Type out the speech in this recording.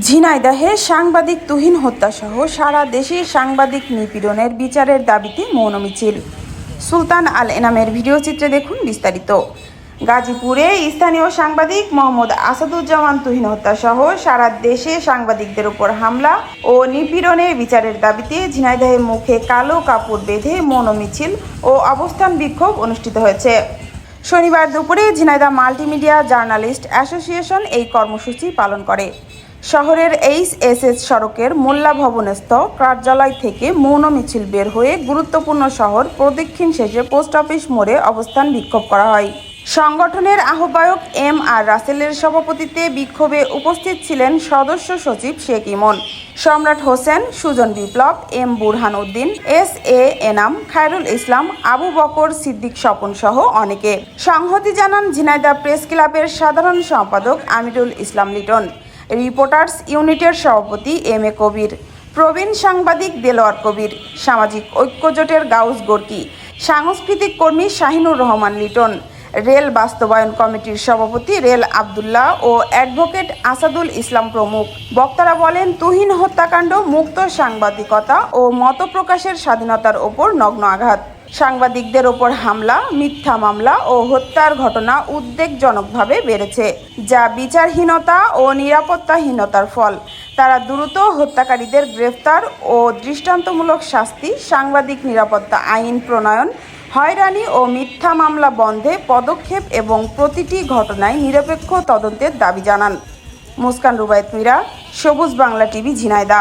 ঝিনাইদহে সাংবাদিক তুহিন হত্যাসহ সারা দেশে সাংবাদিক নিপীড়নের বিচারের দাবিতে মৌন মিছিল। সুলতান আল এনামের ভিডিও চিত্রে দেখুন বিস্তারিত। গাজীপুরে স্থানীয় সাংবাদিক মোহাম্মদ আসাদুজ্জামান তুহিন হত্যাসহ সারা দেশে সাংবাদিকদের উপর হামলা ও নিপীড়নের বিচারের দাবিতে ঝিনাইদহে মুখে কালো কাপড় বেঁধে মৌন মিছিল ও অবস্থান বিক্ষোভ অনুষ্ঠিত হয়েছে। শনিবার দুপুরে ঝিনাইদহ মাল্টিমিডিয়া জার্নালিস্ট অ্যাসোসিয়েশন এই কর্মসূচি পালন করে। শহরের এইচ এস এস সড়কের মোল্লা ভবনস্থ কার্যালয় থেকে মৌন মিছিল বের হয়ে গুরুত্বপূর্ণ শহর প্রদক্ষিণ শেষে পোস্ট অফিস মোড়ে অবস্থান বিক্ষোভ করা হয়। সংগঠনের আহ্বায়ক এম আর রাসেলের সভাপতিত্বে বিক্ষোভে উপস্থিত ছিলেন সদস্য সচিব Sheikh Emon. Samrat Hossain, Sujan Biplob, M Burhan Uddin, S A Enam, Khairul Islam, Abu Bakar Siddique Swapan সহ অনেকে। সংহতি জানান ঝিনাইদা প্রেস ক্লাবের সাধারণ সম্পাদক আমিরুল ইসলাম লিটন। রিপোর্টার্স ইউনিটের সভাপতি এম এ কবির, প্রবীণ সাংবাদিক দেলোয়ার কবির, সামাজিক ঐক্যজোটের গাউস গোর্কি, সাংস্কৃতিক কর্মী শাহিনুর রহমান লিটন, রেল বাস্তবায়ন কমিটির সভাপতি রেল আবদুল্লাহ ও অ্যাডভোকেট আসাদুল ইসলাম প্রমুখ। বক্তারা বলেন, তুহিন হত্যাকাণ্ড, মুক্ত সাংবাদিকতা ও মত প্রকাশের স্বাধীনতার ওপর নগ্ন আঘাত। সাংবাদিকদের ওপর হামলা, মিথ্যা মামলা ও হত্যার ঘটনা উদ্বেগজনকভাবে বেড়েছে, যা বিচারহীনতা ও নিরাপত্তাহীনতার ফল। তারা দ্রুত হত্যাকারীদের গ্রেফতার ও দৃষ্টান্তমূলক শাস্তি, সাংবাদিক নিরাপত্তা আইন প্রণয়ন, হয়রানি ও মিথ্যা মামলা বন্ধে পদক্ষেপ এবং প্রতিটি ঘটনায় নিরপেক্ষ তদন্তের দাবি জানান। মুস্কান রুবায়ত মিরা, সবুজ বাংলা টিভি ঝিনাইদা